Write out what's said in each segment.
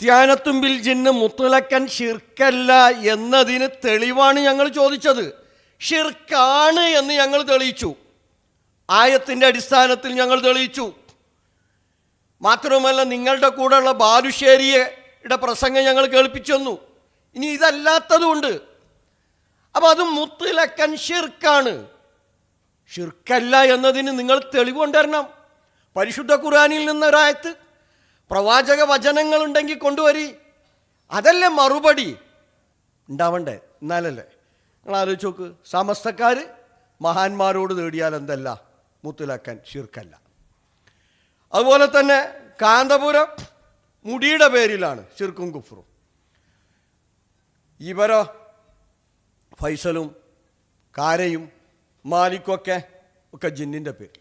ഇസ്ത്യാനത്തുമ്പിൽ ജിന്ന് മുത്തലക്കൻ ഷിർക്കല്ല എന്നതിന് തെളിവാണ് ഞങ്ങൾ ചോദിച്ചത്. ഷിർക്കാണ് എന്ന് ഞങ്ങൾ തെളിയിച്ചു. ആയത്തിന്റെ അടിസ്ഥാനത്തിൽ ഞങ്ങൾ തെളിയിച്ചു. മാത്രവുമല്ല നിങ്ങളുടെ കൂടെയുള്ള ബാലുശ്ശേരിയുടെ പ്രസംഗം ഞങ്ങൾ കേൾപ്പിച്ചൊന്നു ഇനി ഇതല്ലാത്തതുകൊണ്ട് അപ്പോൾ അത് മുത്തലക്കൻ ഷിർക്കാണ് ഷിർക്കല്ല എന്നതിന് നിങ്ങൾ തെളിവ് കൊണ്ടുവരണം. പരിശുദ്ധ ഖുറാനിൽ നിന്നൊരായത്ത് പ്രവാചക വചനങ്ങൾ ഉണ്ടെങ്കിൽ കൊണ്ടുവരി. അതല്ലേ മറുപടി? ഉണ്ടാവണ്ടേ? എന്നാലല്ലേ? നിങ്ങൾ ആലോചിച്ച് നോക്ക്. സമസ്തക്കാർ മഹാന്മാരോട് നേടിയാൽ എന്തല്ല? മുത്തുലാക്കാൻ ഷിർക്കല്ല അതുപോലെ തന്നെ കാന്തപുരം മുടിയുടെ പേരിലാണ് ശിർക്കും കുഫറും ഇവരോ? ഫൈസലും കാരയും മാലിക്കൊക്കെ ഒക്കെ ജിന്നിന്റെ പേരിലാണ്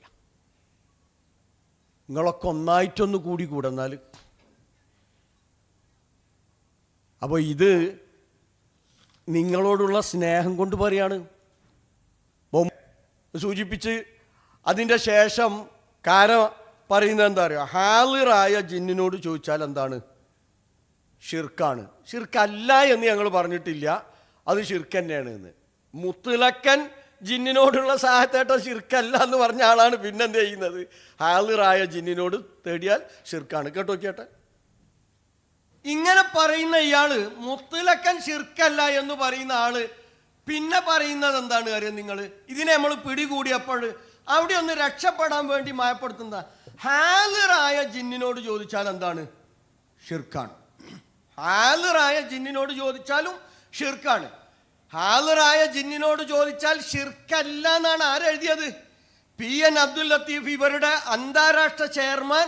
നിങ്ങളൊക്കെ ഒന്നായിട്ടൊന്ന് കൂടി കൂടെന്നാൽ അപ്പോൾ ഇത് നിങ്ങളോടുള്ള സ്നേഹം കൊണ്ട് പറയാണ്. സൂചിപ്പിച്ച് അതിന്റെ ശേഷം കാര പറയുന്നത് എന്താ പറയുക ഹാലിറായ ജിന്നിനോട് ചോദിച്ചാൽ എന്താണ്? ഷിർക്കാണ്. ഷിർക്കല്ല എന്ന് ഞങ്ങൾ പറഞ്ഞിട്ടില്ല. അത് ഷിർക്ക് തന്നെയാണ് എന്ന്. മുത്തുലക്കൻ ജിന്നിനോടുള്ള സാഹത്തേട്ടോ ഷിർക്കല്ല എന്ന് പറഞ്ഞ ആളാണ് പിന്നെന്ത് ചെയ്യുന്നത്? ഹാളിറായ ജിന്നിനോട് തേടിയാൽ ഷിർക്കാണ് കേട്ടോ കേട്ടെ ഇങ്ങനെ പറയുന്ന ഇയാൾ മുത്തുലക്കൻ ഷിർക്കല്ല എന്ന് പറയുന്ന ആൾ പിന്നെ പറയുന്നത് എന്താണ് കാര്യം നിങ്ങൾ ഇതിനെ നമ്മൾ പിടികൂടിയപ്പോൾ അവിടെ ഒന്ന് രക്ഷപ്പെടാൻ വേണ്ടി മയപ്പെടുത്തുന്ന ഹാലിറായ ജിന്നിനോട് ചോദിച്ചാൽ എന്താണ്? ഷിർക്കാണ് ഹാലിറായ ജിന്നിനോട് ചോദിച്ചാലും ഷിർക്കാണ് ഹാലിറായ ജിന്നിനോട് ചോദിച്ചാൽ ഷിർക്കല്ല എന്നാണ് ആരെഴുതിയത്? പി എൻ അബ്ദുൽ ലത്തീഫ് ഇവരുടെ അന്താരാഷ്ട്ര ചെയർമാൻ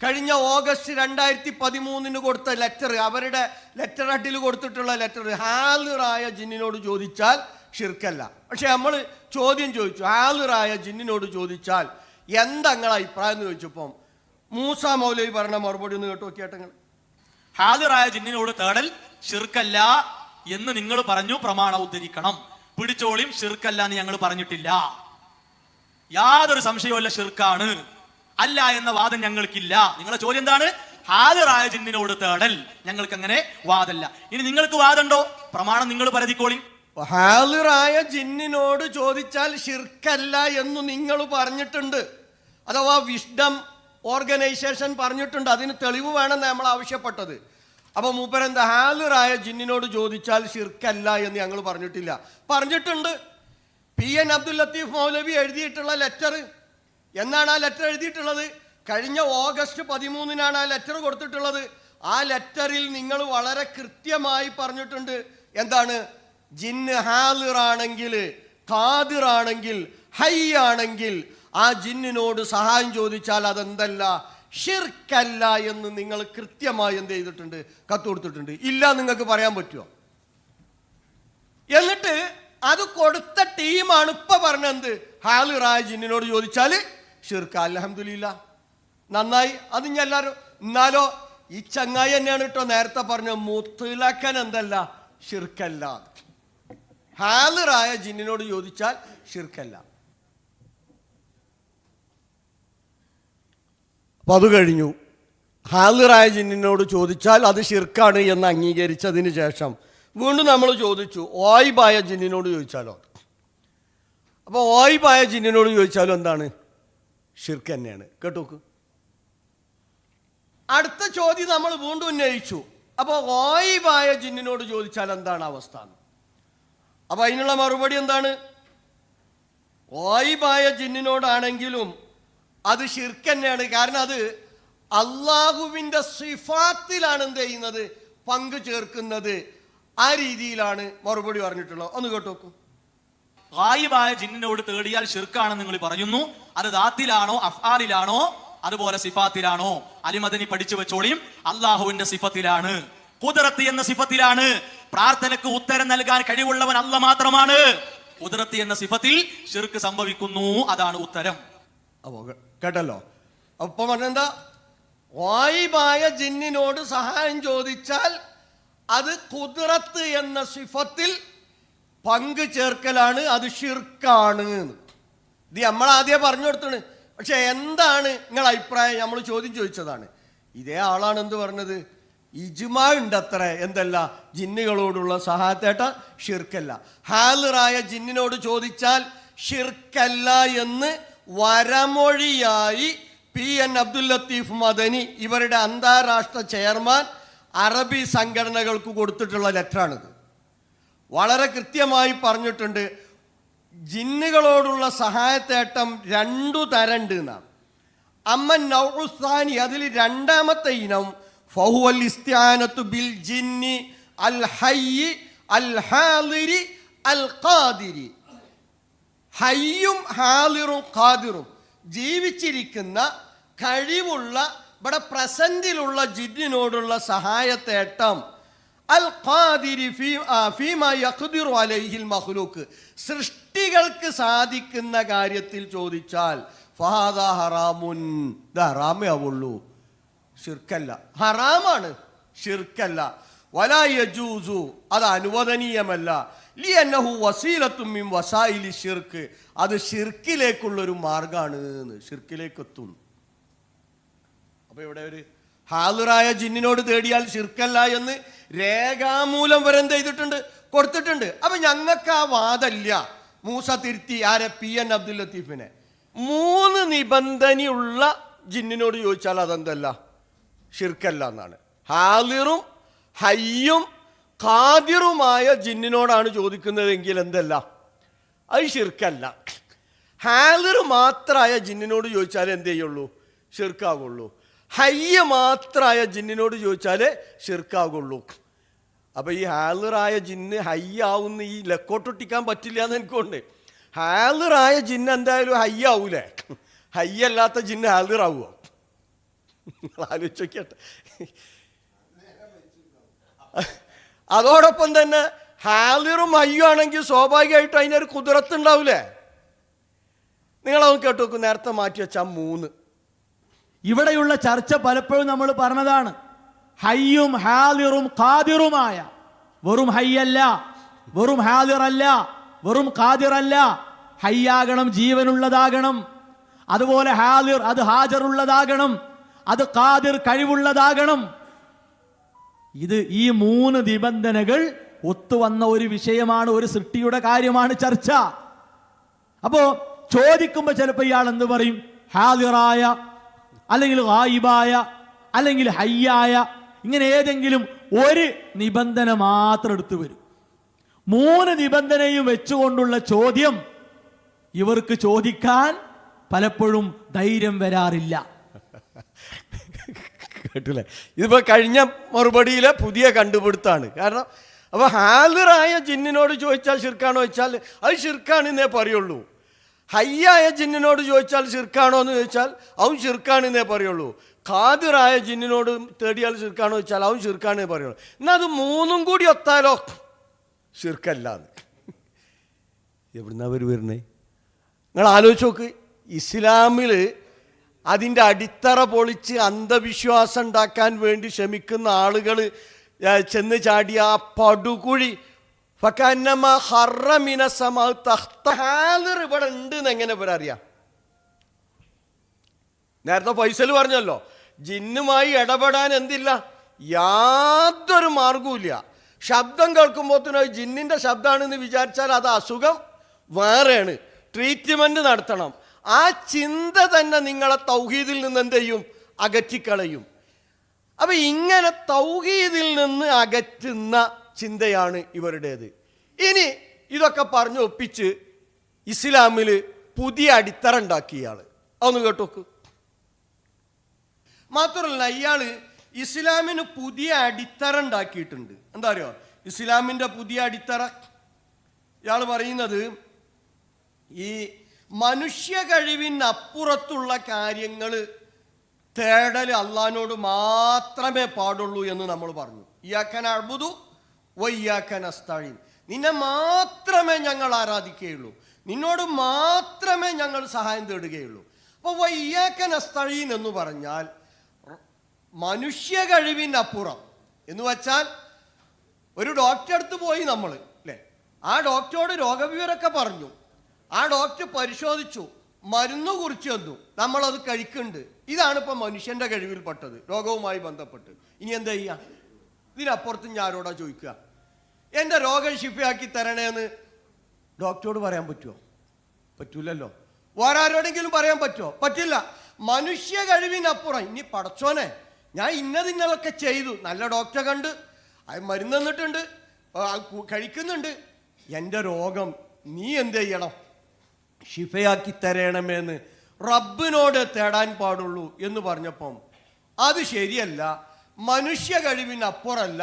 കഴിഞ്ഞ ഓഗസ്റ്റ് രണ്ടായിരത്തി പതിമൂന്നിന് കൊടുത്ത ലെറ്റർ അവരുടെ ലെറ്റർ അട്ടിൽ കൊടുത്തിട്ടുള്ള ലെറ്റർ ഹാലിറായ ജിന്നിനോട് ചോദിച്ചാൽ ഷിർക്കല്ല പക്ഷെ നമ്മൾ ചോദ്യം ചോദിച്ചു ഹാലിറായ ജിന്നിനോട് ചോദിച്ചാൽ എന്താ നിങ്ങളെ അഭിപ്രായം എന്ന് ചോദിച്ചപ്പം മൂസ മൗലവി പറഞ്ഞ മറുപടി ഒന്ന് കേട്ടോ കേട്ടങ്ങൾ ഹാജറായ ജിന്നിനോട് തേടൽ ഷിർക്കല്ല എന്ന് നിങ്ങൾ പറഞ്ഞു പ്രമാണം ഉദ്ധരിക്കണം. പിടിച്ചോളിയും ഷിർക്കല്ല എന്ന് ഞങ്ങൾ പറഞ്ഞിട്ടില്ല. യാതൊരു സംശയവുമല്ല ഷിർക്കാണ് അല്ല എന്ന വാദം ഞങ്ങൾക്കില്ല. നിങ്ങളുടെ ചോദ്യം എന്താണ്? ഹാജറായ ജിന്നിനോട് തേടൽ. ഞങ്ങൾക്ക് അങ്ങനെ വാദല്ല. ഇനി നിങ്ങൾക്ക് വാദമുണ്ടോ? പ്രമാണം നിങ്ങൾ പരതിക്കോളി. ഹാലിറായ ജിന്നിനോട് ചോദിച്ചാൽ ഷിർക്കല്ല എന്ന് നിങ്ങൾ പറഞ്ഞിട്ടുണ്ട്. അഥവാ വിഷ്ഡം ഓർഗനൈസേഷൻ പറഞ്ഞിട്ടുണ്ട്. അതിന് തെളിവ് വേണമെന്ന് നമ്മൾ ആവശ്യപ്പെട്ടത്. അപ്പോൾ മൂപ്പരെന്താ ഹാലറായ ജിന്നിനോട് ചോദിച്ചാൽ ഷിർക്കല്ല എന്ന് ഞങ്ങൾ പറഞ്ഞിട്ടില്ല. പറഞ്ഞിട്ടുണ്ട്. പി എൻ അബ്ദുൽ ലത്തീഫ് മൗലവി എഴുതിയിട്ടുള്ള ലെറ്റർ എന്നാണ് ആ ലെറ്റർ എഴുതിയിട്ടുള്ളത്? കഴിഞ്ഞ ഓഗസ്റ്റ് പതിമൂന്നിനാണ് ആ ലെറ്റർ കൊടുത്തിട്ടുള്ളത്. ആ ലെറ്ററിൽ നിങ്ങൾ വളരെ കൃത്യമായി പറഞ്ഞിട്ടുണ്ട്. എന്താണ്? ജിന്ന് ഹാലിറാണെങ്കിൽ ഖാദിറാണെങ്കിൽ ഹൈ ആണെങ്കിൽ ആ ജിന്നിനോട് സഹായം ചോദിച്ചാൽ അതെന്തല്ല? ഷിർക്കല്ല എന്ന് നിങ്ങൾ കൃത്യമായി എന്ത് ചെയ്തിട്ടുണ്ട്? കത്ത് കൊടുത്തിട്ടുണ്ട്. ഇല്ല നിങ്ങൾക്ക് പറയാൻ പറ്റുമോ എന്നിട്ട് അത് കൊടുത്ത ടീമാണ് ഇപ്പൊ പറഞ്ഞത് ഹാലിറായ ജിന്നിനോട് ചോദിച്ചാൽ ഷിർക്ക അലഹമില്ല നന്നായി. അത് ഞാൻ എല്ലാവരും എന്നാലോ ഈ ചങ്ങായി തന്നെയാണ് കേട്ടോ നേരത്തെ പറഞ്ഞ മുത്തിലക്കൻ എന്തല്ല? ഷിർക്കല്ല ഹാലിറായ ജിന്നിനോട് ചോദിച്ചാൽ ഷിർക്കല്ല അപ്പൊ അത് കഴിഞ്ഞു. ഹാലിറായ ജിന്നിനോട് ചോദിച്ചാൽ അത് ശിർക്കാണ് എന്ന് അംഗീകരിച്ചതിന് ശേഷം വീണ്ടും നമ്മൾ ചോദിച്ചു ഓയിബായ ജിന്നിനോട് ചോദിച്ചാലോ? അപ്പോൾ ഓയിബായ ജിന്നിനോട് ചോദിച്ചാലും എന്താണ്? ഷിർക്ക് തന്നെയാണ്. കേട്ടോക്ക്. അടുത്ത ചോദ്യം നമ്മൾ വീണ്ടും ഉന്നയിച്ചു. അപ്പോൾ ഓയിബായ ജിന്നിനോട് ചോദിച്ചാൽ എന്താണ് അവസ്ഥ? അപ്പോൾ അതിനുള്ള മറുപടി എന്താണ്? ഓയിബായ ജിന്നിനോടാണെങ്കിലും അത് ഷിർക്ക് തന്നെയാണ് കാരണം അത് അള്ളാഹുവിന്റെ സിഫാത്തിലാണ് എന്ത് ചെയ്യുന്നത്? പങ്കു ചേർക്കുന്നത്. ആ രീതിയിലാണ് മറുപടി പറഞ്ഞിട്ടുള്ളത്. ഒന്ന് കേട്ടോക്കൂ ഗായിബായ ജിന്നിനോട് തേടിയാൽ ഷിർക്കാണെന്ന് നിങ്ങൾ പറയുന്നു. അത് ദാത്തിലാണോ അഫ്ആലിലാണോ അതുപോലെ സിഫാത്തിലാണോ? അലിമദനി പഠിച്ചു വെച്ചോളിയും അള്ളാഹുവിന്റെ സിഫത്തിലാണ്. കുതിരത്തി എന്ന സിഫത്തിലാണ്. പ്രാർത്ഥനക്ക് ഉത്തരം നൽകാൻ കഴിവുള്ളവൻ അല്ല മാത്രമാണ്. കുതിരത്തി എന്ന സിഫത്തിൽ ഷിർക്ക് സംഭവിക്കുന്നു. അതാണ് ഉത്തരം. കേട്ടല്ലോ. അപ്പൊ പറഞ്ഞെന്താ? വായിബായ ജിന്നിനോട് സഹായം ചോദിച്ചാൽ അത് കുതിറത്ത് എന്ന സിഫത്തിൽ പങ്ക് ചേർക്കലാണ് അത് ഷിർക്കാണ്. ഇത് നമ്മൾ ആദ്യം പറഞ്ഞു കൊടുത്താണ്. പക്ഷെ എന്താണ് നിങ്ങളെ അഭിപ്രായം? നമ്മൾ ചോദ്യം ചോദിച്ചതാണ്. ഇതേ ആളാണ് എന്ത് പറഞ്ഞത്? ഇജ്മാ ഉണ്ടത്ര എന്തല്ല? ജിന്നുകളോടുള്ള സഹായത്തേട്ട ഷിർക്കല്ല. ഹാലിറായ ജിന്നിനോട് ചോദിച്ചാൽ ഷിർക്കല്ല എന്ന് വരമൊഴിയായി പി എൻ അബ്ദുൽ ലത്തീഫ് മദനി ഇവരുടെ അന്താരാഷ്ട്ര ചെയർമാൻ അറബി സംഘടനകൾക്ക് കൊടുത്തിട്ടുള്ള ലെറ്ററാണിത്. വളരെ കൃത്യമായി പറഞ്ഞിട്ടുണ്ട് ജിന്നുകളോടുള്ള സഹായത്തേട്ടം രണ്ടു തരണ്ട് എന്നാണ്. അമ്മ നൗസാനി അതിൽ രണ്ടാമത്തെ ഇനം ഫഹുവൽ ഇസ്ത്യാനത്തു ബിൽ ജിന്നി അൽ ഹയ്യി അൽ ഹാദിരി അൽ ഖാദിരി. ഹയ്യും ഹാലിറും ഖാദിറും ജീവിച്ചിരിക്കുന്ന കഴിവുള്ള ഇവിടെ പ്രസന്റിലുള്ള ജിന്നിനോടുള്ള സഹായത്തേട്ടം. അൽ ഖാദിരി അലൈഹിൽ മഹ്ലൂക്ക് സൃഷ്ടികൾക്ക് സാധിക്കുന്ന കാര്യത്തിൽ ചോദിച്ചാൽ ഫഹാദ ഹറാമുൻ ഇത് ഹറാമേ ആവുള്ളൂ. ഷിർക്കല്ല ഹറാമാണ്. ഷിർക്കല്ല വലാ യജൂസു അത് അനുവദനീയമല്ല. ലി അന്നഹു വസീലത്തും മിൻ വസായിലി ഷിർക്ക് അത് ഷിർക്കിലേക്കുള്ള ഒരു മാർഗാണ് എന്ന് എത്തുന്നു അപ്പൊ ഇവിടെ ഒരു ഹാലുറായ ജിന്നിനോട് തേടിയാൽ ഷിർക്കല്ല എന്ന് രേഖാമൂലം വരെ എന്ത് ചെയ്തിട്ടുണ്ട്? കൊടുത്തിട്ടുണ്ട്. അപ്പൊ ഞങ്ങൾക്ക് ആ വാദല്ല. മൂസ തിരുത്തി ആരെ? പി. എൻ. അബ്ദുൽ ലത്തീഫിനെ. മൂന്ന് നിബന്ധനയുള്ള ജിന്നിനോട് ചോദിച്ചാൽ അതെന്തല്ല? ഷിർക്കല്ല എന്നാണ്. ഹാലിറും ഹയ്യും ഖാദിറുമായ ജിന്നിനോടാണ് ചോദിക്കുന്നതെങ്കിൽ എന്തല്ല? അത് ഷിർക്കല്ല ഹാലിർ മാത്രമായ ജിന്നിനോട് ചോദിച്ചാൽ എന്ത് ചെയ്യുള്ളൂ? ഷിർക്കാകുള്ളൂ ഹയ്യ മാത്രമായ ജിന്നിനോട് ചോദിച്ചാലേ ഷിർക്കാകുള്ളൂ അപ്പോൾ ഈ ഹാലിറായ ജിന്ന് ഹയ്യാവുന്ന ഈ ലക്കോട്ടൊട്ടിക്കാൻ പറ്റില്ല എന്ന് എനിക്കുണ്ട്. ഹാലിറായ ജിന്ന് എന്തായാലും ഹയ്യാവൂലേ? ഹയ്യല്ലാത്ത ജിന്ന് ഹാലിറാവുമോ ആലോചിച്ച് നോക്കിയട്ടെ അതോടൊപ്പം തന്നെ ഹാലിറും ഹയ്യും ആണെങ്കിൽ സ്വാഭാവികമായിട്ടും അതിനൊരു കുതിരത്തുണ്ടാവില്ലേ നിങ്ങളതൊന്ന് കേട്ടു നോക്കും നേരത്തെ മാറ്റി വെച്ചാൽ മൂന്ന്. ഇവിടെയുള്ള ചർച്ച പലപ്പോഴും നമ്മൾ പറഞ്ഞതാണ് ഹയ്യും ഹാലിറും ഖാദിറുമായ വെറും ഹയ്യല്ല വെറും ഹാലിറല്ല വെറും ഖാദിറല്ല ഹയ്യാകണം ജീവനുള്ളതാകണം അതുപോലെ ഹാലിർ അത് ഹാജറുള്ളതാകണം അത് ഖാദിർ കഴിവുള്ളതാകണം ഇത് ഈ മൂന്ന് നിബന്ധനകൾ ഒത്തുവന്ന ഒരു വിഷയമാണ് ഒരു സൃഷ്ടിയുടെ കാര്യമാണ് ചർച്ച. അപ്പോ ചോദിക്കുമ്പോ ചിലപ്പോ ഇയാൾ എന്ത് പറയും? ഹാദിറായ അല്ലെങ്കിൽ ഗായിബായ അല്ലെങ്കിൽ ഹയ്യായ ഇങ്ങനെ ഏതെങ്കിലും ഒരു നിബന്ധന മാത്രം എടുത്തു വരും. മൂന്ന് നിബന്ധനയും വെച്ചുകൊണ്ടുള്ള ചോദ്യം ഇവർക്ക് ചോദിക്കാൻ പലപ്പോഴും ധൈര്യം വരാറില്ല. കേട്ടില്ലേ? ഇതിപ്പോൾ കഴിഞ്ഞ മറുപടിയിലെ പുതിയ കണ്ടുപിടുത്താണ്. കാരണം അപ്പോൾ ഹാലിറായ ജിന്നിനോട് ചോദിച്ചാൽ ഷിർക്കാണോ ചോദിച്ചാൽ അത് ഷിർക്കാണെന്നേ പറയുള്ളൂ. ഹയ്യായ ജിന്നിനോട് ചോദിച്ചാൽ ഷിർക്കാണോ എന്ന് ചോദിച്ചാൽ അവൻ ഷിർക്കാണെന്നേ പറയുള്ളൂ. ഖാദിറായ ജിന്നിനോട് തേടിയാൽ ഷിർക്കാണോ ചോദിച്ചാൽ അവൻ ഷിർക്കാണെന്നേ പറയുള്ളൂ. എന്നാൽ അത് മൂന്നും കൂടി ഒത്താലോ? ഷിർക്കല്ല എവിടുന്ന അവർ വരുന്നേ? നിങ്ങൾ ആലോചിച്ച് നോക്ക്. ഇസ്ലാമിൽ അതിന്റെ അടിത്തറ പൊളിച്ച് അന്ധവിശ്വാസം ഉണ്ടാക്കാൻ വേണ്ടി ശ്രമിക്കുന്ന ആളുകൾ ചെന്ന് ചാടിയ ആ പടുകുഴി. ഹറമിന സമ ഇവിടെ ഉണ്ട് എന്ന് എങ്ങനെ ഇവരറിയാം നേരത്തെ ഫൈസൽ പറഞ്ഞല്ലോ ജിന്നുമായി ഇടപെടാൻ എന്തില്ല? യാതൊരു മാർഗവുമില്ല ശബ്ദം കേൾക്കുമ്പോൾ തന്നെ ജിന്നിന്റെ ശബ്ദമാണെന്ന് വിചാരിച്ചാൽ അത് അസുഖം വേറെയാണ്. ട്രീറ്റ്മെന്റ് നടത്തണം. ആ ചിന്ത തന്നെ നിങ്ങളെ തൗഹീദിൽ നിന്ന് എന്ത് ചെയ്യും? അകറ്റിക്കളയും. അപ്പൊ ഇങ്ങനെ തൗഹീദിൽ നിന്ന് അകറ്റുന്ന ചിന്തയാണ് ഇവരുടേത്. ഇനി ഇതൊക്കെ പറഞ്ഞു ഒപ്പിച്ച് ഇസ്ലാമിൽ പുതിയ അടിത്തറ ഉണ്ടാക്കിയ അതൊന്ന് കേട്ടോക്ക്. മാത്രമല്ല ഇയാൾ ഇസ്ലാമിന് പുതിയ അടിത്തറ ഉണ്ടാക്കിയിട്ടുണ്ട്. എന്താ അറിയോ? ഇസ്ലാമിന്റെ പുതിയ അടിത്തറ. ഇയാൾ പറയുന്നത് ഈ മനുഷ്യ കഴിവിനപ്പുറത്തുള്ള കാര്യങ്ങൾ തേടൽ അള്ളഹാനോട് മാത്രമേ പാടുള്ളൂ എന്ന് നമ്മൾ പറഞ്ഞു. ഇയാക്കൻ അഴുതു വയ്യാക്കൻ നിന്നെ മാത്രമേ ഞങ്ങൾ ആരാധിക്കുകയുള്ളൂ. നിന്നോട് മാത്രമേ ഞങ്ങൾ സഹായം തേടുകയുള്ളൂ. അപ്പോൾ വയ്യാക്കൻ അസ്തഴീൻ എന്ന് പറഞ്ഞാൽ മനുഷ്യ കഴിവിനപ്പുറം എന്ന് വച്ചാൽ ഒരു ഡോക്ടറെ അടുത്ത് പോയി നമ്മൾ അല്ലേ ആ ഡോക്ടറോട് രോഗവിവരമൊക്കെ പറഞ്ഞു. ആ ഡോക്ടർ പരിശോധിച്ചു മരുന്ന് കുറിച്ച് തന്നു നമ്മളത് കഴിക്കുന്നുണ്ട്. ഇതാണ് ഇപ്പം മനുഷ്യന്റെ കഴിവിൽപ്പെട്ടത് രോഗവുമായി ബന്ധപ്പെട്ട്. ഇനി എന്താ ചെയ്യുക ഇതിനപ്പുറത്ത് ഞാൻ ആരോടാ ചോദിക്കുക? എന്റെ രോഗം ഷിഫയാക്കി തരണേന്ന് ഡോക്ടറോട് പറയാൻ പറ്റുമോ പറ്റൂലല്ലോ. വേറെ ആരോടെങ്കിലും പറയാൻ പറ്റുമോ പറ്റില്ല. മനുഷ്യ കഴിവിനപ്പുറം ഇനി പടച്ചോനെ ഞാൻ ഇന്നതിന്നതൊക്കെ ചെയ്തു. നല്ല ഡോക്ടറെ കണ്ട് അത് മരുന്ന് തന്നിട്ടുണ്ട് കഴിക്കുന്നുണ്ട്. എന്റെ രോഗം നീ എന്ത് ചെയ്യണം? ഷിഫയാക്കി തരണമെന്ന് റബ്ബിനോട് തേടാൻ പാടുള്ളൂ എന്ന് പറഞ്ഞപ്പം അത് ശരിയല്ല. മനുഷ്യ കഴിവിനപ്പുറമല്ല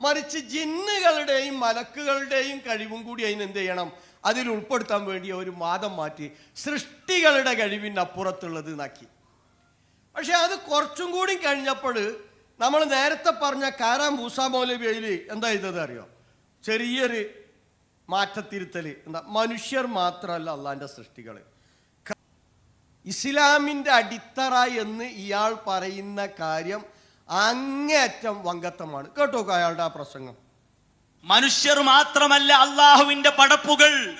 മറിച്ച് ജിന്നുകളുടെയും മലക്കുകളുടെയും കഴിവും കൂടി അതിന് എന്ത് ചെയ്യണം? അതിൽ ഉൾപ്പെടുത്താൻ വേണ്ടി ഒരു വാദം മാറ്റി സൃഷ്ടികളുടെ കഴിവിനപ്പുറത്തുള്ളത് നാക്കി പക്ഷെ അത് കുറച്ചും കൂടി കഴിഞ്ഞപ്പോൾ നമ്മൾ നേരത്തെ പറഞ്ഞ കാരാം ഭൂസാമോലി മൗലവിയിൽ എന്താ ചെയ്തത് അറിയോ? ചെറിയൊരു മാറ്റത്തിരുത്തൽ എന്താ മനുഷ്യർ മാത്രമല്ല അള്ളാന്റെ സൃഷ്ടികൾ ഇസ്ലാമിന്റെ അടിത്തറ എന്ന് ഇയാൾ പറയുന്ന കാര്യം അങ്ങേയറ്റം വങ്കത്തമാണ്. കേട്ടോ അയാളുടെ ആ പ്രസംഗം. മനുഷ്യർ മാത്രമല്ല അള്ളാഹുവിന്റെ പടപ്പുകൾ.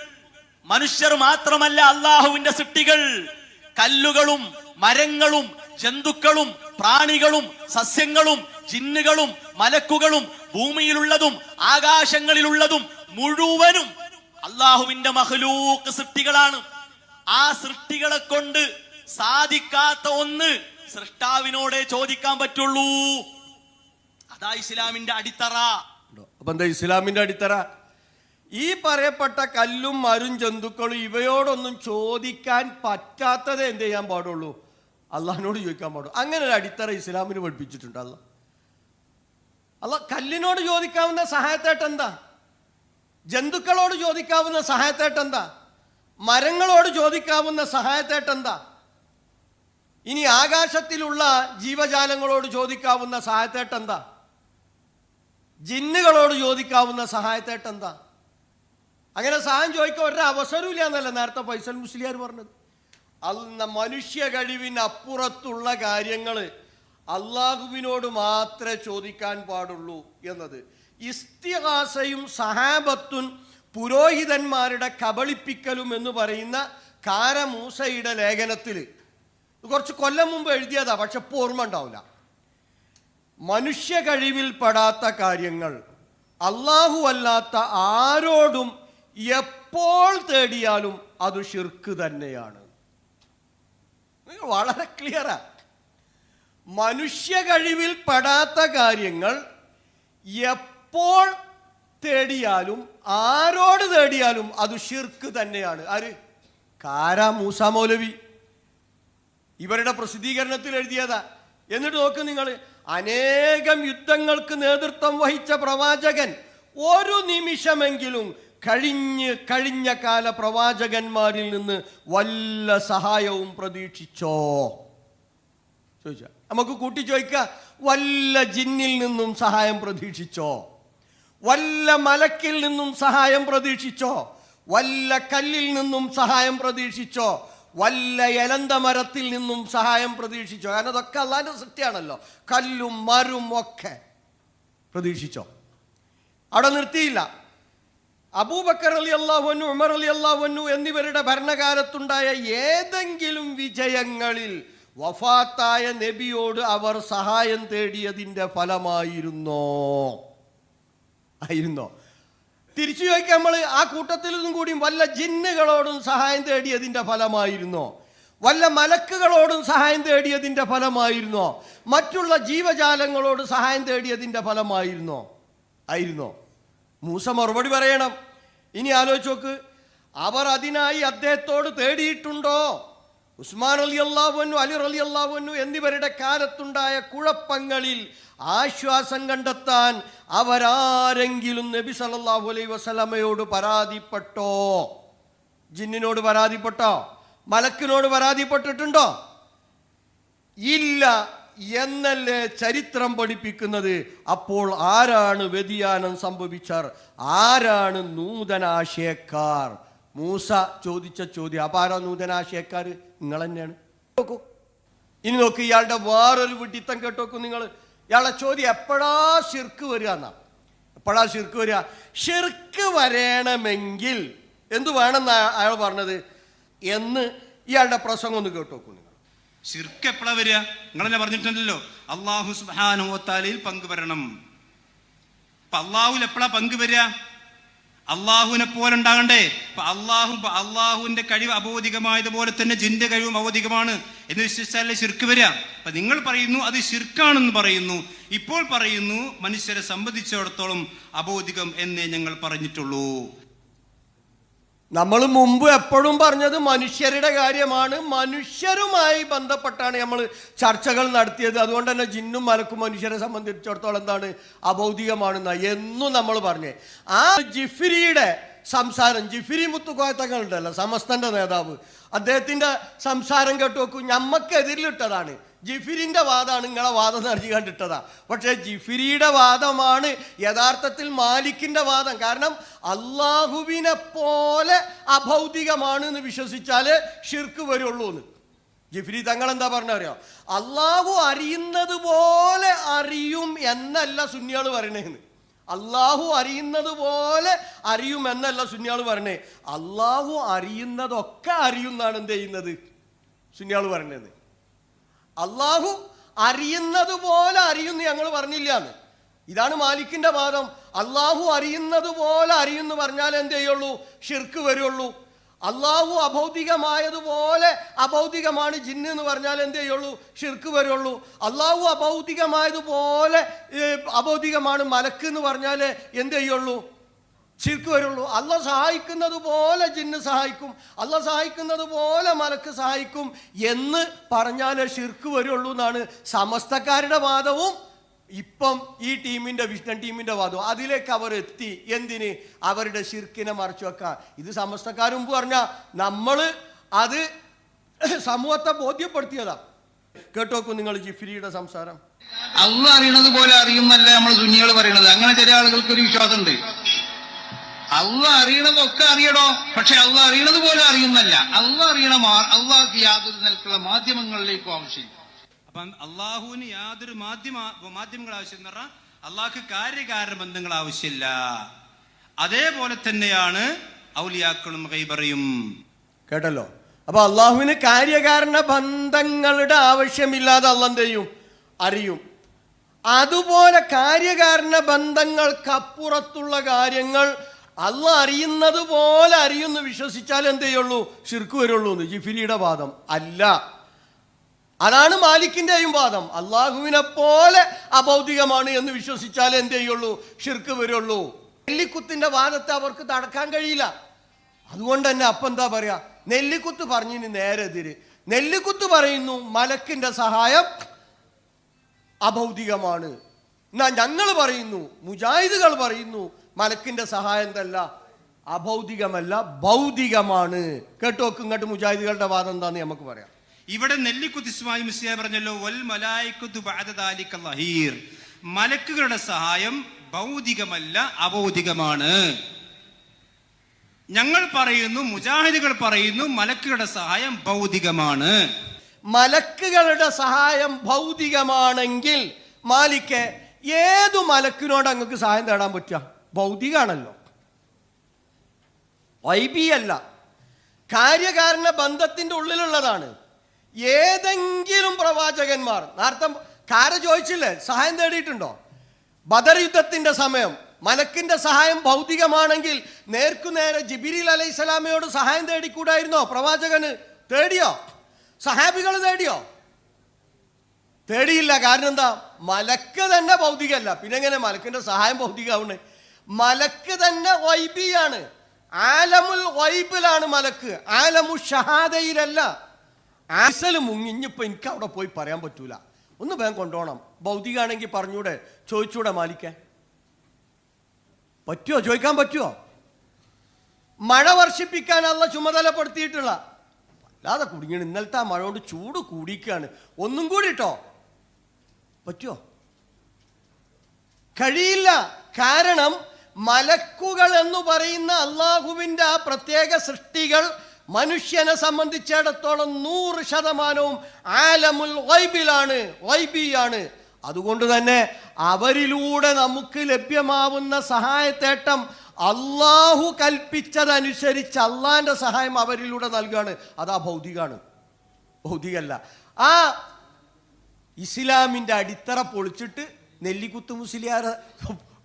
മനുഷ്യർ മാത്രമല്ല അള്ളാഹുവിന്റെ സൃഷ്ടികൾ. കല്ലുകളും മരങ്ങളും ജന്തുക്കളും പ്രാണികളും സസ്യങ്ങളും ജിന്നുകളും മലക്കുകളും ഭൂമിയിലുള്ളതും ആകാശങ്ങളിലുള്ളതും മുഴുവനും അള്ളാഹുവിന്റെ മഹലൂക്ക് സൃഷ്ടികളാണ്. ആ സൃഷ്ടികളെ കൊണ്ട് സാധിക്കാത്ത ഒന്ന് സൃഷ്ടാവിനോടെ ചോദിക്കാൻ പറ്റുള്ളൂ. അതാ ഇസ്ലാമിന്റെ അടിത്തറ? അപ്പൊ എന്താ ഇസ്ലാമിന്റെ അടിത്തറ? ഈ പറയപ്പെട്ട കല്ലും മരും ജന്തുക്കളും ഇവയോടൊന്നും ചോദിക്കാൻ പറ്റാത്തത് എന്ത് ചെയ്യാൻ പാടുള്ളൂ? അള്ളാഹിനോട് ചോദിക്കാൻ പാടുള്ളൂ. അങ്ങനെ ഒരു അടിത്തറ ഇസ്ലാമിന് പഠിപ്പിച്ചിട്ടുണ്ട് അല്ല അല്ല കല്ലിനോട് ചോദിക്കാവുന്ന സഹായത്തായിട്ട് എന്താ? ജന്തുക്കളോട് ചോദിക്കാവുന്ന സഹായത്തേട്ടെന്താ മരങ്ങളോട് ചോദിക്കാവുന്ന സഹായത്തേട്ടെന്താ ഇനി ആകാശത്തിലുള്ള ജീവജാലങ്ങളോട് ചോദിക്കാവുന്ന സഹായത്തേട്ടെന്താ ജിന്നുകളോട് ചോദിക്കാവുന്ന സഹായത്തേട്ടെന്താ അങ്ങനെ സഹായം ചോദിക്കാൻ ഒരു അവസരവും ഇല്ല എന്നല്ല നേരത്തെ ഫൈസൽ മുസ്ലിയാർ പറഞ്ഞത്. അന്ന മനുഷ്യ കഴിവിനപ്പുറത്തുള്ള കാര്യങ്ങൾ അള്ളാഹുവിനോട് മാത്രമേ ചോദിക്കാൻ പാടുള്ളൂ എന്നത്. ഇസ്തിഹാസയും സഹാബത്തുൻ പുരോഹിതന്മാരുടെ കബളിപ്പിക്കലും എന്ന് പറയുന്ന കാരമൂസയുടെ ലേഖനത്തിൽ കുറച്ച് കൊല്ലം മുമ്പ് എഴുതിയതാ പക്ഷെ ഇപ്പോൾ ഓർമ്മ ഉണ്ടാവില്ല. മനുഷ്യ കഴിവിൽ പെടാത്ത കാര്യങ്ങൾ. അള്ളാഹു അല്ലാത്ത ആരോടും എപ്പോൾ തേടിയാലും അത് ഷിർക്ക് തന്നെയാണ്. വളരെ ക്ലിയറാ മനുഷ്യ കഴിവിൽ പെടാത്ത കാര്യങ്ങൾ എപ്പോൾ തേടിയാലും ആരോട് തേടിയാലും അത് ഷിർക്ക് തന്നെയാണ്. ആര്? കാരാ മൂസ മൗലവി. ഇവരുടെ പ്രസിദ്ധീകരണത്തിൽ എഴുതിയതാ. എന്നിട്ട് നോക്ക് നിങ്ങൾ അനേകം യുദ്ധങ്ങൾക്ക് നേതൃത്വം വഹിച്ച പ്രവാചകൻ ഒരു നിമിഷമെങ്കിലും കഴിഞ്ഞ് കഴിഞ്ഞ കാല പ്രവാചകന്മാരിൽ നിന്ന് വല്ല സഹായവും പ്രതീക്ഷിച്ചോ? ചോദിച്ച. നമുക്ക് കൂട്ടി ചോദിക്ക വല്ല ജിന്നിൽ നിന്നും സഹായം പ്രതീക്ഷിച്ചോ? വല്ല മലക്കിൽ നിന്നും സഹായം പ്രതീക്ഷിച്ചോ? വല്ല കല്ലിൽ നിന്നും സഹായം പ്രതീക്ഷിച്ചോ? വല്ല എലന്ത മരത്തിൽ നിന്നും സഹായം പ്രതീക്ഷിച്ചോ? കാരണം അതൊക്കെ അള്ളാന്റെ സൃഷ്ടിയാണല്ലോ. കല്ലും മരും ഒക്കെ പ്രതീക്ഷിച്ചോ? അവിടെ നിർത്തിയില്ല. അബൂബക്കർ അലി അള്ളാഹുനു ഉമർ അലി അള്ളാഹുനു എന്നിവരുടെ ഭരണകാലത്തുണ്ടായ ഏതെങ്കിലും വിജയങ്ങളിൽ വഫാത്തായ നബിയോട് അവർ സഹായം തേടിയതിന്റെ ഫലമായിരുന്നോ? ആയിരുന്നോ? തിരിച്ചു ചോദിക്കാൻ നമ്മൾ ആ കൂട്ടത്തിൽ നിന്നും കൂടിയും വല്ല ജിന്നുകളോടും സഹായം തേടിയതിന്റെ ഫലമായിരുന്നോ? വല്ല മലക്കുകളോടും സഹായം തേടിയതിന്റെ ഫലമായിരുന്നോ? മറ്റുള്ള ജീവജാലങ്ങളോട് സഹായം തേടിയതിന്റെ ഫലമായിരുന്നോ? ആയിരുന്നോ? മൂസ മറുപടി പറയണം. ഇനി ആലോചിച്ച് നോക്ക്. അവർ അതിനായി അദ്ദേഹത്തോട് തേടിയിട്ടുണ്ടോ? ഉസ്മാൻ അലി അള്ളാഹുന്നു അലി അലി അള്ളാഹുന്നു എന്നിവരുടെ കാലത്തുണ്ടായ കുഴപ്പങ്ങളിൽ ആശ്വാസം കണ്ടെത്താൻ അവരാരെങ്കിലും നബി സല്ലല്ലാഹു അലൈ വസലമയോട് പരാതിപ്പെട്ടോ? ജിന്നിനോട് പരാതിപ്പെട്ടോ? മലക്കിനോട് പരാതിപ്പെട്ടിട്ടുണ്ടോ? ഇല്ല എന്നല്ലേ ചരിത്രം പഠിപ്പിക്കുന്നത്? അപ്പോൾ ആരാണ് വ്യതിയാനം സംഭവിച്ചർ? ആരാണ് നൂതനാശയക്കാർ? മൂസ ചോദിച്ച ചോദ്യം. അപാര നൂതനാശയക്കാർ നിങ്ങൾ തന്നെയാണ് നോക്കൂ. ഇനി നോക്ക് ഇയാളുടെ വേറൊരു വിഡിത്തം കേട്ടോക്കൂ നിങ്ങൾ. ഇയാളെ ചോദ്യം എപ്പോഴാ ശിർക്ക് വരിക എന്നാ? എപ്പോഴാ ശിർക്ക് വരിക? ശിർക്ക് വരണമെങ്കിൽ എന്തു വേണമെന്നാ അയാൾ പറഞ്ഞത്? എന്ന് ഇയാളുടെ പ്രസംഗം ഒന്ന് കേട്ടോക്കൂ നിങ്ങൾ. ശിർക്ക് എപ്പോഴാ വരിക? നിങ്ങൾ തന്നെ പറഞ്ഞിട്ടുണ്ടല്ലോ അള്ളാഹു സുബാനുവത്താലയിൽ പങ്കുവരണം. അപ്പൊ അള്ളാഹുൽ എപ്പോഴാ പങ്ക് വരിക? അള്ളാഹുവിനെ പോലെ ഉണ്ടാകണ്ടേ അപ്പൊ അള്ളാഹു അള്ളാഹുവിന്റെ കഴിവ് അബോധികമായതുപോലെ തന്നെ ജിന്റെ കഴിവും അബോധികമാണ് എന്ന് വിശ്വസിച്ചാലേ ശിർക്ക് വരിക? അപ്പൊ നിങ്ങൾ പറയുന്നു അത് ശിർക്കാണെന്ന് പറയുന്നു. ഇപ്പോൾ പറയുന്നു മനുഷ്യരെ സംബന്ധിച്ചിടത്തോളം അബോധികം എന്നേ ഞങ്ങൾ പറഞ്ഞിട്ടുള്ളൂ. നമ്മൾ മുമ്പ് എപ്പോഴും പറഞ്ഞത് മനുഷ്യരുടെ കാര്യമാണ്. മനുഷ്യരുമായി ബന്ധപ്പെട്ടാണ് നമ്മൾ ചർച്ചകൾ നടത്തിയത്. അതുകൊണ്ട് തന്നെ ജിന്നും മലക്കും മനുഷ്യരെ സംബന്ധിച്ചിടത്തോളം എന്താണ് അഭൗതികമാണെന്ന എന്നും നമ്മൾ പറഞ്ഞേ. ആ ജിഫിരിയുടെ സംസാരം ജിഫിരി മുത്തുക്കോയത്തങ്ങളുണ്ടല്ലോ സമസ്തന്റെ നേതാവ്. അദ്ദേഹത്തിന്റെ സംസാരം കേട്ടു നോക്കൂ ഞമ്മക്കെതിരിലിട്ടതാണ്. ജിഫിരിന്റെ വാദമാണ് നിങ്ങളെ വാദം നടത്തി കണ്ടിട്ടതാ. പക്ഷേ ജിഫിരിയുടെ വാദമാണ് യഥാർത്ഥത്തിൽ മാലിക്കിന്റെ വാദം. കാരണം അള്ളാഹുവിനെ പോലെ അഭൗതികമാണ് എന്ന് വിശ്വസിച്ചാലേ ഷിർക്ക് വരുള്ളൂ എന്ന്. ജിഫ്രി തങ്ങൾ എന്താ പറഞ്ഞറിയോ അള്ളാഹു അറിയുന്നത് പോലെ അറിയും എന്നല്ല സുന്നിയാൾ പറയണേന്ന് അള്ളാഹു അറിയുന്നത് പോലെ അറിയും എന്നല്ല സുന്നിയാൾ പറയണേ. അള്ളാഹു അറിയുന്നതൊക്കെ അറിയുന്നാണ് എന്ത് ചെയ്യുന്നത്? സുന്നിയാൾ പറയണത്. അള്ളാഹു അറിയുന്നത് പോലെ അറിയുന്നു ഞങ്ങൾ പറഞ്ഞില്ല എന്ന് ഇതാണ് മാലിക്കിന്റെ വാദം. അള്ളാഹു അറിയുന്നത് പോലെ അറിയുന്നു പറഞ്ഞാൽ എന്ത് ചെയ്യുള്ളൂ ഷിർക്ക് വരുള്ളൂ. അള്ളാഹു അഭൗതികമായതുപോലെ അഭൗതികമാണ് ജിന്ന് എന്ന് പറഞ്ഞാൽ എന്ത് ചെയ്യുള്ളൂ ഷിർക്ക് വരുള്ളൂ. അള്ളാഹു അഭൗതികമായതുപോലെ അഭൗതികമാണ് മലക്ക് എന്ന് പറഞ്ഞാൽ എന്ത് ചെയ്യുള്ളൂ ശിർക്ക് വരുള്ളൂ. അല്ല സഹായിക്കുന്നത് പോലെ ജിന്ന് സഹായിക്കും. അല്ല സഹായിക്കുന്നത് പോലെ മലക്ക് സഹായിക്കും എന്ന് പറഞ്ഞാലേ ഷിർക്ക് വരുള്ളൂ എന്നാണ് സമസ്തക്കാരുടെ വാദവും. ഇപ്പം ഈ ടീമിന്റെ വിഷ്ണൻ ടീമിന്റെ വാദവും. അതിലേക്ക് അവർ എത്തി. എന്തിന്? അവരുടെ ഷിർക്കിനെ മറച്ചു വെക്കാൻ ഇത് സമസ്തക്കാരും പറഞ്ഞ നമ്മൾ അത് സമൂഹത്തെ ബോധ്യപ്പെടുത്തിയതാ. കേട്ടോക്കൂ നിങ്ങൾ ജിഫിരിയുടെ സംസാരം. അള്ള അറിയണത് പോലെ അറിയുന്നല്ല നമ്മൾ സുന്നികൾ പറയണത്? അങ്ങനെ ചില ആളുകൾക്ക് ഒരു വിശ്വാസമുണ്ട്. അള്ള അറിയണതൊക്കെ അറിയടോ. പക്ഷെ അള്ള അറിയണത് പോലെ അറിയുന്നല്ല. അള്ള അറിയണ അള്ളാഹ് യാതൊരു നിലക്കുള്ള മാധ്യമങ്ങളിലേക്കും ആവശ്യമില്ല. അപ്പം അള്ളാഹുവിന് യാതൊരു മാധ്യമ മാധ്യമങ്ങൾ ആവശ്യം എന്ന് പറഞ്ഞാൽ അള്ളാഹ്ക്ക് കാര്യകാരണ ബന്ധങ്ങൾ ആവശ്യമില്ല. അതേപോലെ തന്നെയാണ് ഔലിയാക്കളും കൈബറയും കേട്ടല്ലോ? അപ്പൊ അള്ളാഹുവിന് കാര്യകാരണ ബന്ധങ്ങളുടെ ആവശ്യമില്ലാതെ അള്ളം ചെയ്യും? അറിയും. അതുപോലെ കാര്യകാരണ ബന്ധങ്ങൾക്കപ്പുറത്തുള്ള കാര്യങ്ങൾ അള്ള അറിയുന്നത് പോലെ അറിയുന്നു വിശ്വസിച്ചാൽ എന്തേ ഉള്ളൂ? ഷിർക്ക് വരുള്ളൂ എന്ന്. ജിഫിരിയുടെ വാദം. അല്ല. അതാണ് മാലിക്കിന്റെയും വാദം. അള്ളാഹുവിനെ പോലെ അഭൗതികമാണ് എന്ന് വിശ്വസിച്ചാൽ എന്ത് ചെയ്യുള്ളൂ ഷിർക്ക് വരുള്ളൂ. നെല്ലിക്കുത്തിന്റെ വാദത്തെ അവർക്ക് തടക്കാൻ കഴിയില്ല. അതുകൊണ്ട് തന്നെ അപ്പം എന്താ പറയാ? നെല്ലിക്കുത്ത് പറഞ്ഞിന് നേരെ എതിര്. നെല്ലിക്കുത്ത് പറയുന്നു മലക്കിന്റെ സഹായം അഭൗതികമാണ് എന്നാ ഞങ്ങൾ പറയുന്നു മുജാഹിദുകൾ പറയുന്നു മലക്കിന്റെ സഹായം എന്തല്ല അഭൗതികമല്ല ഭൗതികമാണ്. കേട്ടോ ഇങ്ങോട്ട് മുജാഹിദികളുടെ വാദം എന്താന്ന് നമുക്ക് പറയാം. ഇവിടെ നെല്ലിക്കുതിസ്മായി മുസ്ലിയ പറഞ്ഞല്ലോ വൽ മലക്കുകളുടെ സഹായം ഭൗതികമല്ല അഭൗതികമാണ്. ഞങ്ങൾ പറയുന്നു മുജാഹിദുകൾ പറയുന്നു മലക്കുകളുടെ സഹായം ഭൗതികമാണ്. മലക്കുകളുടെ സഹായം ഭൗതികമാണെങ്കിൽ മാലിക്ക് ഏതു മലക്കിനോട് അങ്ങക്ക് സഹായം തേടാൻ പറ്റുക? ഭൗതികാണല്ലോ. വൈബിയല്ല കാര്യകാരണ ബന്ധത്തിന്റെ ഉള്ളിലുള്ളതാണ്. ഏതെങ്കിലും പ്രവാചകന്മാർ നേരത്തെ കാര ചോദിച്ചില്ലേ? സഹായം തേടിയിട്ടുണ്ടോ? ബദർ യുദ്ധത്തിന്റെ സമയം മലക്കിന്റെ സഹായം ഭൗതികമാണെങ്കിൽ നേർക്കുനേരെ ജിബിരിൽ അലൈഹി സ്വലാമയോട് സഹായം തേടിക്കൂടായിരുന്നോ? പ്രവാചകന് തേടിയോ? സഹാബികൾ തേടിയോ? തേടിയില്ല. കാരണം എന്താ? മലക്ക് തന്നെ ഭൗതികമല്ല. പിന്നെ എങ്ങനെ മലക്കിന്റെ സഹായം ഭൗതികമാവണേ മലക്ക് തന്നെ വൈബിയാണ്. ആലമുൽ വൈബിലാണ് മലക്ക്. ആലമു ഷഹാദയിലല്ല. ആസൽ മുങ്ങിഞ്ഞിപ്പോ എനിക്ക് അവിടെ പോയി പറയാൻ പറ്റൂല. ഒന്ന് വേഗം കൊണ്ടുപോകണം. ഭൗതികാണെങ്കിൽ പറഞ്ഞൂടെ. ചോദിച്ചൂടെ മാലിക്കാൻ പറ്റുമോ ചോദിക്കാൻ പറ്റുമോ മഴ വർഷിപ്പിക്കാൻ അല്ല ചുമതലപ്പെടുത്തിയിട്ടുള്ള. അല്ലാതെ കുടുങ്ങിയാണ് ഇന്നലത്തെ ആ മഴ കൊണ്ട് ചൂട് കൂടിക്കാണ് ഒന്നും കൂടി ഇട്ടോ പറ്റുമോ കഴിയില്ല. കാരണം മലക്കുകൾ എന്ന് പറയുന്ന അള്ളാഹുവിന്റെ ആ പ്രത്യേക സൃഷ്ടികൾ മനുഷ്യനെ സംബന്ധിച്ചിടത്തോളം നൂറ് ശതമാനവും ആലമുൽ വൈബിലാണ് വൈബിയാണ് അതുകൊണ്ട് തന്നെ അവരിലൂടെ നമുക്ക് ലഭ്യമാവുന്ന സഹായത്തേട്ടം അള്ളാഹു കൽപ്പിച്ചതനുസരിച്ച് അള്ളാന്റെ സഹായം അവരിലൂടെ നൽകുകയാണ് അതാ ഭൗതികമാണ് ഭൗതികല്ല. ആ ഇസ്ലാമിന്റെ അടിത്തറ പൊളിച്ചിട്ട് നെല്ലിക്കുത്ത് മുസ്ലിയാരെ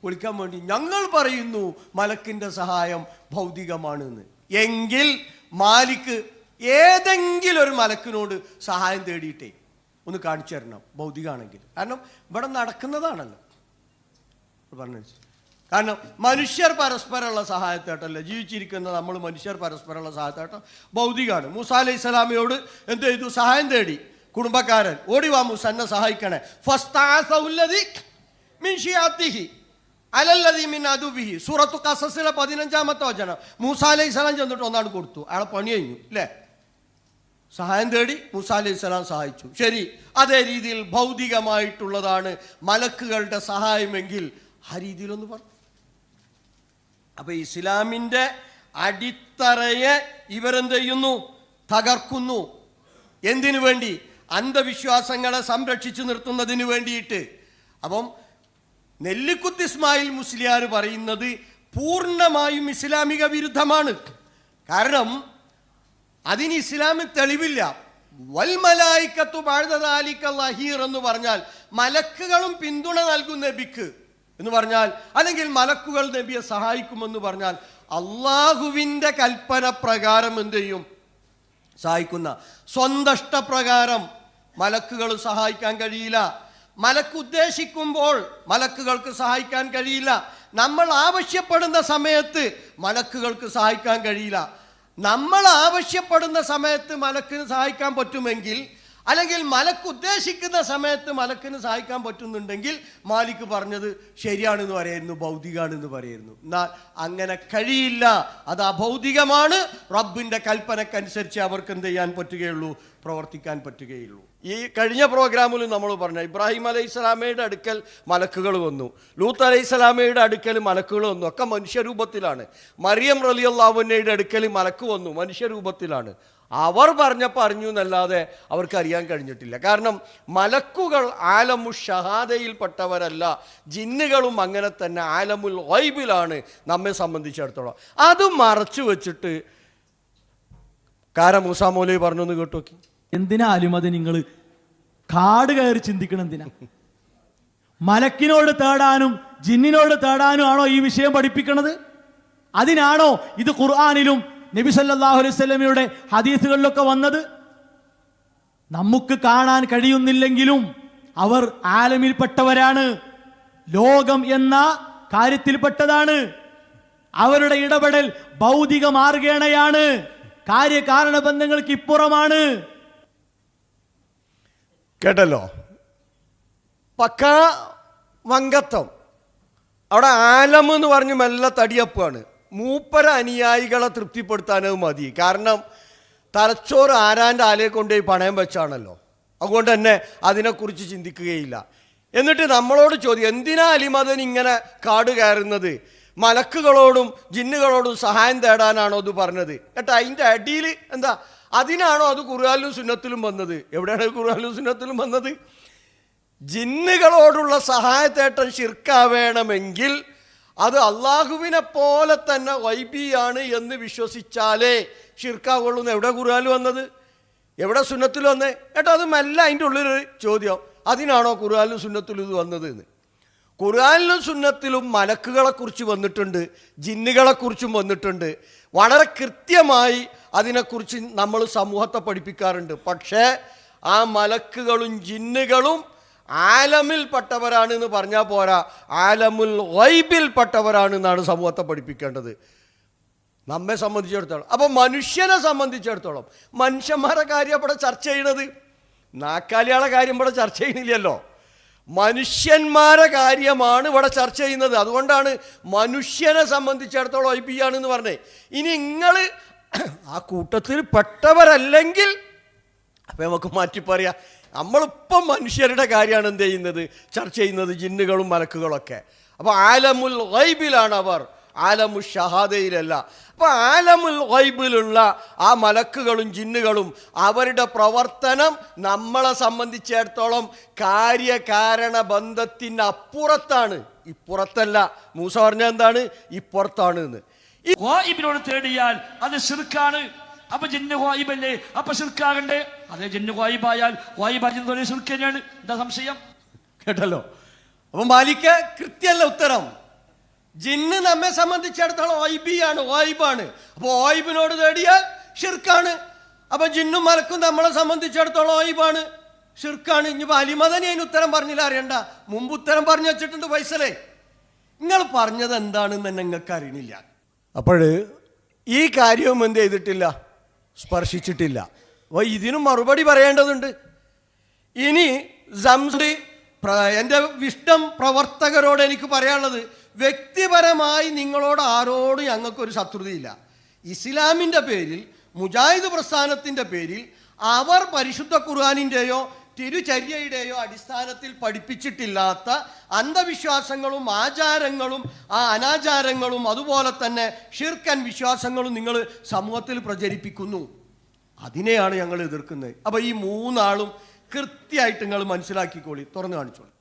വിളിക്കാൻ വേണ്ടി ഞങ്ങൾ പറയുന്നു മലക്കിന്റെ സഹായം ഭൗതികമാണ് എന്ന് എങ്കിൽ മാലിക്ക് ഏതെങ്കിലും ഒരു മലക്കിനോട് സഹായം തേടിയിട്ടേ. ഒന്ന് കാണിച്ചു തരണം ഭൗതികമാണെങ്കിൽ കാരണം ഇവിടെ നടക്കുന്നതാണല്ലോ. പറഞ്ഞു കാരണം മനുഷ്യർ പരസ്പരമുള്ള സഹായത്തേട്ടല്ല ജീവിച്ചിരിക്കുന്ന നമ്മൾ മനുഷ്യർ പരസ്പരമുള്ള സഹായത്തേട്ടം ഭൗതികമാണ് മൂസ അലൈഹി സ്വലാമയോട് എന്ത് ചെയ്തു? സഹായം തേടി. കുടുംബക്കാരൻ ഓടി സന്നെ മൂസ എന്നെ സഹായിക്കണേ. ഫസ്താസൗല്ലദി മിൻ ഷിയാത്തിഹി അലല്ലദി മിൻ അദുബിഹി സൂറത്തു കസസിലെ പതിനഞ്ചാമത്തെ വചനം. മൂസ അലൈഹി സ്വലാം ചെന്നിട്ട് ഒന്നാണ് കൊടുത്തു. അയാളെ പണി കഴിഞ്ഞു അല്ലേ സഹായം തേടി മൂസ അലൈഹി സ്വലാം സഹായിച്ചു. ശരി അതേ രീതിയിൽ ഭൗതികമായിട്ടുള്ളതാണ് മലക്കുകളുടെ സഹായമെങ്കിൽ ആ രീതിയിലൊന്ന് പറഞ്ഞു അപ്പൊ ഇസ്ലാമിന്റെ അടിത്തറയെ ഇവരെന്ത് ചെയ്യുന്നു തകർക്കുന്നു. എന്തിനു വേണ്ടി? അന്ധവിശ്വാസങ്ങളെ സംരക്ഷിച്ചു നിർത്തുന്നതിന് വേണ്ടിയിട്ട്. അപ്പം നെല്ലിക്കുത്ത് ഇസ്മായിൽ മുസ്ലിയാർ പറയുന്നത് പൂർണമായും ഇസ്ലാമിക വിരുദ്ധമാണ്. കാരണം അതിന് ഇസ്ലാമിൽ തെളിവില്ല. വൽമലായിക്കത്തു ബാഴ്ദാലിക്ക ലഹീർ എന്ന് പറഞ്ഞാൽ മലക്കുകളും പിന്തുണ നൽകും നബിക്ക് എന്ന് പറഞ്ഞാൽ അല്ലെങ്കിൽ മലക്കുകൾ നബിയെ സഹായിക്കുമെന്ന് പറഞ്ഞാൽ അള്ളാഹുവിന്റെ കൽപ്പന പ്രകാരം എന്ത് ചെയ്യും? സഹായിക്കുന്ന സ്വന്തഷ്ടപ്രകാരം മലക്കുകൾ സഹായിക്കാൻ കഴിയില്ല. മലക്ക് ഉദ്ദേശിക്കുമ്പോൾ മലക്കുകൾക്ക് സഹായിക്കാൻ കഴിയില്ല. നമ്മൾ ആവശ്യപ്പെടുന്ന സമയത്ത് മലക്കുകൾക്ക് സഹായിക്കാൻ കഴിയില്ല. നമ്മൾ ആവശ്യപ്പെടുന്ന സമയത്ത് മലക്കിന് സഹായിക്കാൻ പറ്റുമെങ്കിൽ അല്ലെങ്കിൽ മലക്ക് ഉദ്ദേശിക്കുന്ന സമയത്ത് മലക്കിന് സഹായിക്കാൻ പറ്റുന്നുണ്ടെങ്കിൽ മാലിക് പറഞ്ഞത് ശരിയാണെന്ന് പറയുന്നു ഭൗതികമാണെന്ന് പറയുന്നു. എന്നാൽ അങ്ങനെ കഴിയില്ല. അത് അഭൗതികമാണ്. റബ്ബിന്റെ കൽപ്പനക്കനുസരിച്ച് അവർക്ക് എന്ത് ചെയ്യാൻ പറ്റുകയുള്ളൂ? പ്രവർത്തിക്കാൻ പറ്റുകയുള്ളൂ. ഈ കഴിഞ്ഞ പ്രോഗ്രാമിൽ നമ്മൾ പറഞ്ഞു ഇബ്രാഹിം അലൈഹി സ്വലാമയുടെ അടുക്കൽ മലക്കുകൾ വന്നു. ലൂത്ത് അലൈഹി സ്വലാമയുടെ അടുക്കൽ മലക്കുകൾ വന്നു. ഒക്കെ മനുഷ്യരൂപത്തിലാണ്. മറിയം റലി അള്ളാഹുവിനയുടെ അടുക്കൽ മലക്ക് വന്നു. മനുഷ്യരൂപത്തിലാണ്. അവർ പറഞ്ഞപ്പോൾ അറിഞ്ഞു എന്നല്ലാതെ അവർക്ക് അറിയാൻ കഴിഞ്ഞിട്ടില്ല. കാരണം മലക്കുകൾ ആലമു ഷഹാദയിൽപ്പെട്ടവരല്ല. ജിന്നുകളും അങ്ങനെ തന്നെ ആലമുൽ വൈബിലാണ് നമ്മെ സംബന്ധിച്ചിടത്തോളം. അത് മറച്ചു വെച്ചിട്ട് കാര മൂസാമോലി പറഞ്ഞു എന്ന് കേട്ടു നോക്കി എന്തിനാ അത് നിങ്ങൾ കാട് കയറി ചിന്തിക്കണം എന്തിനാ? മലക്കിനോട് തേടാനും ജിന്നിനോട് തേടാനും ആണോ ഈ വിഷയം പഠിപ്പിക്കണത്? അതിനാണോ ഇത് ഖുർആാനിലും നബി സല്ലല്ലാഹു അലൈഹി വസല്ലമയുടെ ഹദീസുകളിലൊക്കെ വന്നത്? നമുക്ക് കാണാൻ കഴിയുന്നില്ലെങ്കിലും അവർ ആലമിൽപ്പെട്ടവരാണ്. ലോകം എന്ന കാര്യത്തിൽപ്പെട്ടതാണ്. അവരുടെ ഇടപെടൽ ഭൗതിക മാർഗേണയാണ് കാര്യകാരണ ബന്ധങ്ങൾക്ക് ഇപ്പുറമാണ്. കേട്ടല്ലോ. പക്ക വങ്കത്വം അവിടെ ആലം എന്ന് പറഞ്ഞ് മെല്ലെ തടിയപ്പാണ് മൂപ്പര അനുയായികളെ തൃപ്തിപ്പെടുത്താനത് മതി. കാരണം തലച്ചോറ് ആരാന്റെ ആലയെ കൊണ്ടുപോയി പണയം വെച്ചാണല്ലോ. അതുകൊണ്ട് തന്നെ അതിനെക്കുറിച്ച് ചിന്തിക്കുകയില്ല. എന്നിട്ട് നമ്മളോട് ചോദ്യം എന്തിനാ അലിമതൻ ഇങ്ങനെ കാട് കയറുന്നത്? മലക്കുകളോടും ജിന്നുകളോടും സഹായം തേടാനാണോ അത് പറഞ്ഞത്? കേട്ടോ അതിന്റെ അടിയിൽ എന്താ അതിനാണോ അത് ഖുർആാനിലും സുന്നത്തിലും വന്നത്? എവിടെയാണ് ഖുർആാനിലും സുന്നത്തിലും വന്നത്? ജിന്നുകളോടുള്ള സഹായത്തേട്ടം ശിർക്കാവേണമെങ്കിൽ അത് അള്ളാഹുവിനെ പോലെ തന്നെ വൈബിയാണ് എന്ന് വിശ്വസിച്ചാലേ ഷിർക്കാവുള്ളൂ എന്ന് എവിടെ ഖുർആാനിൽ വന്നത്? എവിടെ സുന്നത്തിൽ വന്നേ? അത് മല്ല അതിന്റെ ഉള്ളിലൊരു ചോദ്യം. അതിനാണോ ഖുർആാനിലും സുന്നത്തിലും ഇത് വന്നത് എന്ന്? ഖുർആാനിലും സുന്നത്തിലും മലക്കുകളെക്കുറിച്ച് വന്നിട്ടുണ്ട് ജിന്നുകളെക്കുറിച്ചും വന്നിട്ടുണ്ട്. വളരെ കൃത്യമായി അതിനെക്കുറിച്ച് നമ്മൾ സമൂഹത്തെ പഠിപ്പിക്കാറുണ്ട്. പക്ഷേ ആ മലക്കുകളും ജിന്നുകളും ആലമിൽപ്പെട്ടവരാണ് എന്ന് പറഞ്ഞാൽ പോരാ. ആലമുൽ വൈബിൽപ്പെട്ടവരാണ് എന്നാണ് സമൂഹത്തെ പഠിപ്പിക്കേണ്ടത്. നമ്മെ സംബന്ധിച്ചിടത്തോളം. അപ്പോൾ മനുഷ്യനെ സംബന്ധിച്ചിടത്തോളം മനുഷ്യന്മാരെ കാര്യം ഇവിടെ ചർച്ച ചെയ്യണത്? നാക്കാലിയാളെ കാര്യം ഇവിടെ ചർച്ച ചെയ്യുന്നില്ലല്ലോ മനുഷ്യന്മാരെ കാര്യമാണ് ഇവിടെ ചർച്ച ചെയ്യുന്നത്. അതുകൊണ്ടാണ് മനുഷ്യനെ സംബന്ധിച്ചിടത്തോളം ഐ പി ആണെന്ന് പറഞ്ഞേ ഇനി നിങ്ങൾ ആ കൂട്ടത്തിൽ പെട്ടവരല്ലെങ്കിൽ അപ്പം നമുക്ക് മാറ്റി പറയാം. നമ്മളിപ്പം മനുഷ്യരുടെ കാര്യമാണ് എന്ത് ചെയ്യുന്നത്? ചർച്ച ചെയ്യുന്നത് ജിന്നുകളും മലക്കുകളൊക്കെ. അപ്പോൾ ആലമുൽ വൈബിലാണ് അവർ. ആലമു ഷഹാദയിലല്ല. അപ്പോൾ ആലമുൽ വൈബിലുള്ള ആ മലക്കുകളും ജിന്നുകളും അവരുടെ പ്രവർത്തനം നമ്മളെ സംബന്ധിച്ചിടത്തോളം കാര്യകാരണ ബന്ധത്തിന്റെ അപ്പുറത്താണ് ഇപ്പുറത്തല്ല. മൂസ പറഞ്ഞ എന്താണ്? ഇപ്പുറത്താണ് എന്ന്. വായിബിനോട് തേടിയാൽ അത് ശിർക്കാണ്. അപ്പൊ ജിന്ന് വായിബല്ലേ അപ്പൊ ശിർക്കാകണ്ടേ? അതേ ജിന്ന് വായിബായാൽ വായിബാജിന് ഷിർക്ക് തന്നെയാണ്. എന്താ സംശയം? കേട്ടല്ലോ. അപ്പൊ മാലിക്ക് കൃത്യമല്ല ഉത്തരം. ജിന്ന് നമ്മെ സംബന്ധിച്ചിടത്തോളം ഓയിബിയാണ് ഓയിബാണ് അപ്പൊ ഓയിബിനോട് തേടിയാൽ ഷിർക്കാണ് അപ്പൊ ജിന്നും മലക്കും നമ്മളെ സംബന്ധിച്ചിടത്തോളം ഓയിബാണ് ഷിർക്കാണ് ഇനി അലിമതനെ അതിന് ഉത്തരം പറഞ്ഞില്ല അറിയണ്ട. മുമ്പ് ഉത്തരം പറഞ്ഞു വെച്ചിട്ടുണ്ട് ഫൈസലേ. നിങ്ങൾ പറഞ്ഞത് എന്താണെന്ന് തന്നെ നിങ്ങൾക്ക് അറിയണില്ല അപ്പോൾ ഈ കാര്യവും എന്ത് ചെയ്തിട്ടില്ല? സ്പർശിച്ചിട്ടില്ല. അപ്പോൾ ഇതിനും മറുപടി പറയേണ്ടതുണ്ട്. ഇനി സംസ്കൃതി എന്റെ വിഷ്ടം പ്രവർത്തകരോട് എനിക്ക് പറയാനുള്ളത് വ്യക്തിപരമായി നിങ്ങളോട് ആരോടും ഞങ്ങൾക്കൊരു ശത്രുതയില്ല. ഇസ്ലാമിന്റെ പേരിൽ മുജാഹിദ് പ്രസ്ഥാനത്തിന്റെ പേരിൽ അവർ പരിശുദ്ധ ഖുർആാനിന്റെയോ തിരുചര്യയുടെയോ അടിസ്ഥാനത്തിൽ പഠിപ്പിച്ചിട്ടില്ലാത്ത അന്ധവിശ്വാസങ്ങളും ആചാരങ്ങളും ആ അനാചാരങ്ങളും അതുപോലെ തന്നെ ഷിർക്കൻ വിശ്വാസങ്ങളും നിങ്ങൾ സമൂഹത്തിൽ പ്രചരിപ്പിക്കുന്നു. അതിനെയാണ് ഞങ്ങൾ എതിർക്കുന്നത്. അപ്പോൾ ഈ മൂന്നാളും കൃത്യമായിട്ട് നിങ്ങൾ മനസ്സിലാക്കിക്കോളി. തുറന്നു കാണിച്ചോളൂ.